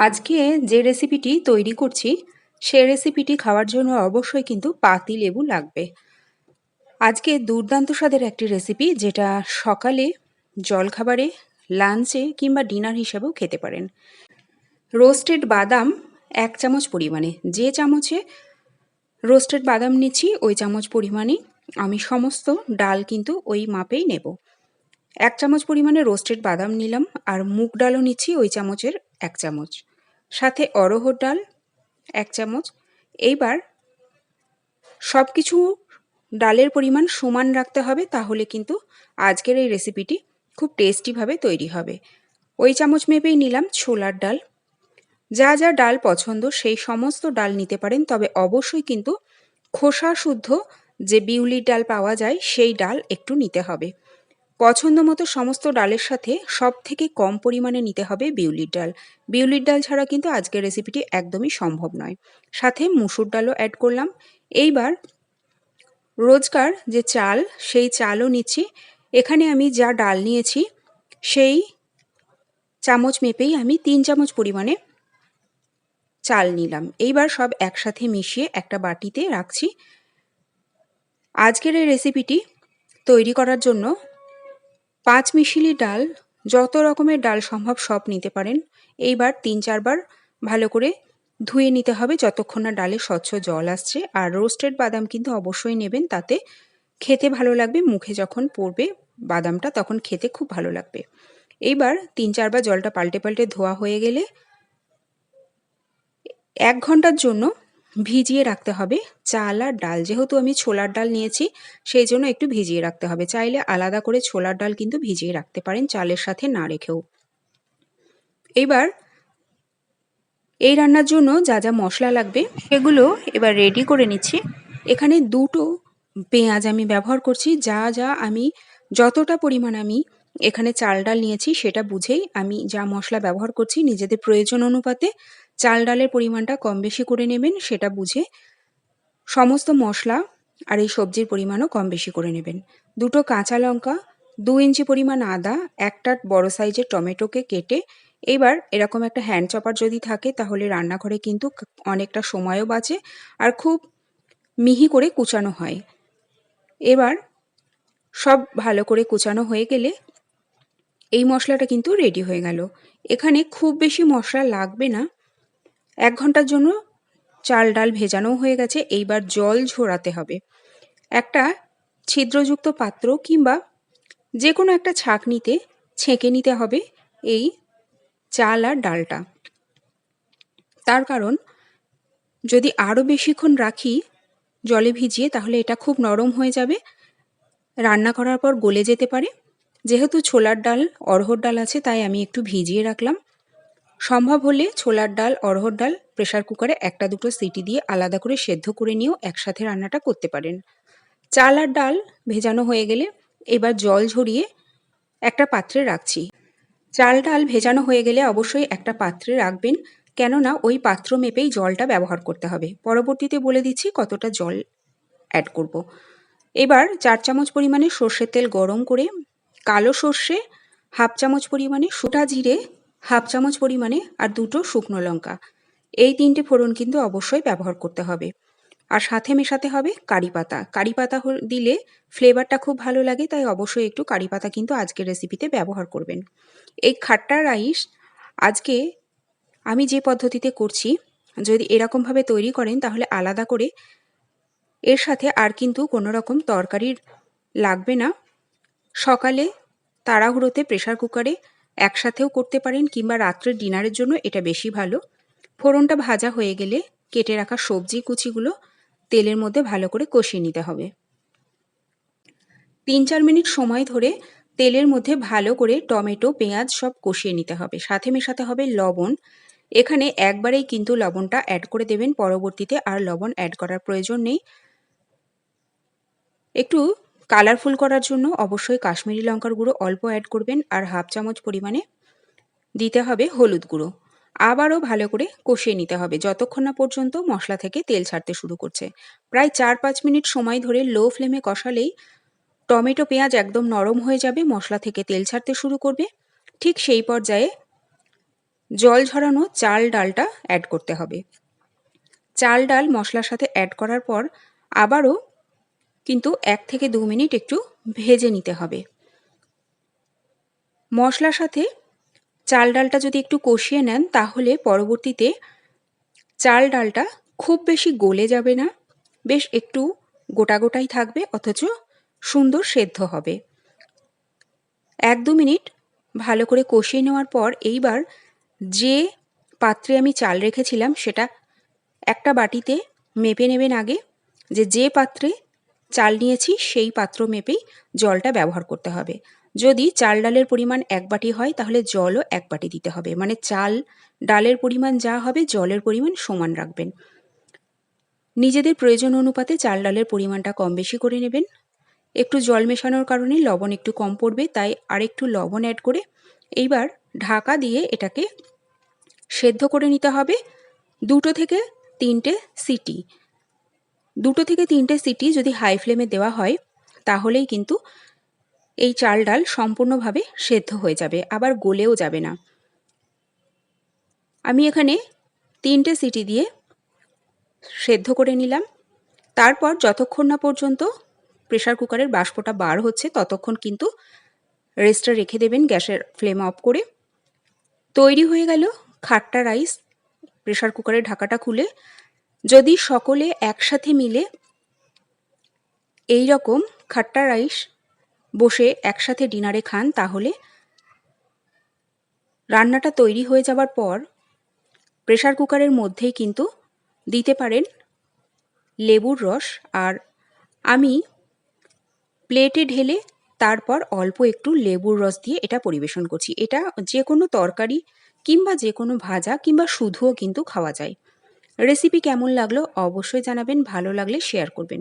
আজকে যে রেসিপিটি তৈরি করছি, সে রেসিপিটি খাওয়ার জন্য অবশ্যই কিন্তু পাতি লেবু লাগবে। আজকে দুর্দান্ত স্বাদের একটি রেসিপি যেটা সকালে জলখাবারে লাঞ্চে কিংবা ডিনার হিসাবেও খেতে পারেন। রোস্টেড বাদাম এক চামচ পরিমাণে, যে চামচে রোস্টেড বাদাম নিচ্ছি, ওই চামচ পরিমাণে আমি সমস্ত ডাল কিন্তু ওই মাপেই নেব। এক চামচ পরিমাণে রোস্টেড বাদাম নিলাম, আর মুগ ডালও নিচ্ছি ওই চামচের এক চামচ। সাথে অরহর ডাল, এক চামচ। এইবার সব কিছু ডালের পরিমাণ সমান রাখতে হবে, তাহলে কিন্তু আজকের এই রেসিপিটি খুব টেস্টিভাবে তৈরি হবে। ওই চামচ মেপেই নিলাম ছোলার ডাল। যা যা ডাল পছন্দ, সেই সমস্ত ডাল নিতে পারেন, তবে অবশ্যই কিন্তু খোসা শুদ্ধ যে বিউলির ডাল পাওয়া যায়, সেই ডাল একটু নিতে হবে। পছন্দ মতো সমস্ত ডালের সাথে সব থেকে কম পরিমাণে নিতে হবে বিউলির ডাল। বিউলির ডাল ছাড়া কিন্তু আজকের রেসিপিটি একদমই সম্ভব নয়। সাথে মুসুর ডালও অ্যাড করলাম। এইবার রোজকার যে চাল, সেই চালও নিচ্ছি। এখানে আমি যা ডাল নিয়েছি, সেই চামচ মেপেই আমি তিন চামচ পরিমাণে চাল নিলাম। এইবার সব একসাথে মিশিয়ে একটা বাটিতে রাখছি। আজকের এই রেসিপিটি তৈরি করার জন্য পাঁচ মিশিলি ডাল, যত রকমের ডাল সম্ভব সব নিতে পারেন। এইবার তিন চারবার ভালো করে ধুয়ে নিতে হবে যতক্ষণ না ডালে স্বচ্ছ জল আসছে। আর রোস্টেড বাদাম কিন্তু অবশ্যই নেবেন, তাতে খেতে ভালো লাগবে, মুখে যখন পড়বে বাদামটা তখন খেতে খুব ভালো লাগবে। এইবার তিন চারবার জলটা পাল্টে পাল্টে ধোয়া হয়ে গেলে এক ঘণ্টার জন্য ভিজিয়ে রাখতে হবে। চাল আর ডাল, যেহেতু আমি ছোলার ডাল নিয়েছি, সেই জন্য একটু ভিজিয়ে রাখতে হবে। চাইলে আলাদা করে ছোলার ডাল কিন্তু ভিজিয়ে রাখতে পারেন চালের সাথে না রেখেও। এবার এই রান্নার জন্য যা যা মশলা লাগবে, সেগুলো এবার রেডি করে নিচ্ছি। এখানে দুটো পেঁয়াজ আমি ব্যবহার করছি। যা যা আমি, যতটা পরিমাণ আমি এখানে চাল ডাল নিয়েছি, সেটা বুঝেই আমি যা মশলা ব্যবহার করছি নিজেদের প্রয়োজন অনুপাতে চাল ডালের পরিমাণটা কম বেশি করে নেবেন, সেটা বুঝে সমস্ত মশলা আর এই সবজির পরিমাণও কম বেশি করে নেবেন। দুটো কাঁচা লঙ্কা, দু ইঞ্চি পরিমাণ আদা, একটা বড় সাইজের টমেটোকে কেটে এবার এরকম একটা হ্যান্ড চপার যদি থাকে তাহলে রান্নাঘরে কিন্তু অনেকটা সময়ও বাঁচে আর খুব মিহি করে কুচানো হয়। এবার সব ভালো করে কুচানো হয়ে গেলে এই মশলাটা কিন্তু রেডি হয়ে গেল। এখানে খুব বেশি মশলা লাগবে না এক ঘণ্টার জন্য চাল ডাল ভেজানো হয়ে গেছে, এইবার জল ঝরাতে হবে। একটা ছিদ্রযুক্ত পাত্র কিংবা যে কোনো একটা ছাঁকনিতে ছেঁকে নিতে হবে এই চাল আর ডালটা। তার কারণ, যদি আরও বেশিক্ষণ রাখি জলে ভিজিয়ে, তাহলে এটা খুব নরম হয়ে যাবে। রান্না করার পর গলে যেতে পারে। যেহেতু ছোলার ডাল অরহর ডাল আছে, তাই আমি একটু ভিজিয়ে রাখলাম। সম্ভব হলে ছোলার ডাল অরহর ডাল প্রেশার কুকারে একটা দুটো সিটি দিয়ে আলাদা করে সেদ্ধ করে নিয়েও একসাথে রান্নাটা করতে পারেন। চাল আর ডাল ভেজানো হয়ে গেলে এবার জল ঝরিয়ে একটা পাত্রে রাখছি। চাল ডাল ভেজানো হয়ে গেলে অবশ্যই একটা পাত্রে রাখবেন, কেননা ওই পাত্র মেপেই জলটা ব্যবহার করতে হবে। পরবর্তীতে বলে দিচ্ছি কতটা জল অ্যাড করব। এবার চার চামচ পরিমাণে সর্ষের তেল গরম করে কালো সর্ষে, হাফ চামচ পরিমাণে সুটা জিরে হাফ চামচ পরিমাণে আর দুটো শুকনো লঙ্কা। এই তিনটে ফোড়ন কিন্তু অবশ্যই ব্যবহার করতে হবে। আর সাথে মেশাতে হবে কারি পাতা। কারি পাতা দিলে ফ্লেভারটা খুব ভালো লাগে, তাই অবশ্যই একটু কারি পাতা কিন্তু আজকের রেসিপিতে ব্যবহার করবেন। এই খাট্টা রাইস আজকে আমি যে পদ্ধতিতে করছি, যদি এরকমভাবে তৈরি করেন তাহলে আলাদা করে এর সাথে আর কিন্তু কোনো রকম তরকারির লাগবে না। সকালে তাড়াহুড়োতে প্রেশার কুকারে একসাথেও করতে পারেন কিংবা রাত্রের ডিনারের জন্য এটা বেশি ভালো। ফোড়নটা ভাজা হয়ে গেলে কেটে রাখা সবজি কুচিগুলো তেলের মধ্যে ভালো করে কষিয়ে নিতে হবে। তিন চার মিনিট সময় ধরে তেলের মধ্যে ভালো করে টমেটো, পেঁয়াজ সব কষিয়ে নিতে হবে। সাথে মেশাতে হবে লবণ। এখানে একবারেই কিন্তু লবণটা অ্যাড করে দেবেন। পরবর্তীতে আর লবণ অ্যাড করার প্রয়োজন নেই। একটু কালারফুল করার জন্য অবশ্যই কাশ্মীরি লঙ্কার গুঁড়ো অল্প অ্যাড করবেন আর হাফ চামচ পরিমাণে দিতে হবে হলুদ গুঁড়ো। আবারও ভালো করে কষিয়ে নিতে হবে যতক্ষণ না পর্যন্ত মশলা থেকে তেল ছাড়তে শুরু করছে। প্রায় চার পাঁচ মিনিট সময় ধরে লো ফ্লেমে কষালেই টমেটো, পেঁয়াজ একদম নরম হয়ে যাবে, মশলা থেকে তেল ছাড়তে শুরু করবে। ঠিক সেই পর্যায়ে জল ঝরানো চাল ডালটা অ্যাড করতে হবে। চাল ডাল মশলার সাথে অ্যাড করার পর আবারও কিন্তু এক থেকে দু মিনিট একটু ভেজে নিতে হবে। মশলার সাথে চাল ডালটা যদি একটু কষিয়ে নেন, তাহলে পরবর্তীতে চাল ডালটা খুব বেশি গলে যাবে না। বেশ একটু গোটা গোটাই থাকবে, অথচ সুন্দর সেদ্ধ হবে। এক দু মিনিট ভালো করে কষিয়ে নেওয়ার পর এইবার যে পাত্রে আমি চাল রেখেছিলাম, সেটা একটা বাটিতে মেপে নেবেন আগে যে যে পাত্রে চাল নিয়েছি, সেই পাত্র মেপেই জলটা ব্যবহার করতে হবে। যদি চাল ডালের পরিমাণ এক বাটি হয়, তাহলে জলও এক বাটি দিতে হবে। মানে চাল ডালের পরিমাণ যা হবে, জলের পরিমাণ সমান রাখবেন। নিজেদের প্রয়োজন অনুপাতে চাল ডালের পরিমাণটা কম বেশি করে নেবেন। একটু জল মেশানোর কারণে লবণ একটু কম পড়বে, তাই আরেকটু লবণ অ্যাড করে এইবার ঢাকা দিয়ে এটাকে সেদ্ধ করে নিতে হবে। দুটো থেকে তিনটে সিটি দুটো থেকে তিনটে সিটি যদি হাই ফ্লেমে দেওয়া হয়, তাহলেই কিন্তু এই চাল ডাল সম্পূর্ণভাবে সেদ্ধ হয়ে যাবে, আবার গলেও যাবে না। আমি এখানে তিনটে সিটি দিয়ে সেদ্ধ করে নিলাম। তারপর যতক্ষণ না পর্যন্ত প্রেশার কুকারের বাষ্পটা বার হচ্ছে, ততক্ষণ কিন্তু রেস্টে রেখে দেবেন গ্যাসের ফ্লেম অফ করে। তৈরি হয়ে গেল খাট্টা রাইস প্রেশার কুকারের ঢাকাটা খুলে যদি সকলে একসাথে মিলে এই রকম খাট্টা রাইস বসে একসাথে ডিনারে খান, তাহলে রান্নাটা তৈরি হয়ে যাবার পর প্রেশার কুকারের মধ্যেই কিন্তু দিতে পারেন লেবুর রস। আর আমি প্লেটে ঢেলে তারপর অল্প একটু লেবুর রস দিয়ে এটা পরিবেশন করছি। এটা যে কোনো তরকারি কিংবা যে কোনো ভাজা কিংবা শুধুও কিন্তু খাওয়া যায়। রেসিপি কেমন লাগল অবশ্যই জানাবেন ভালো লাগলে শেয়ার করবেন।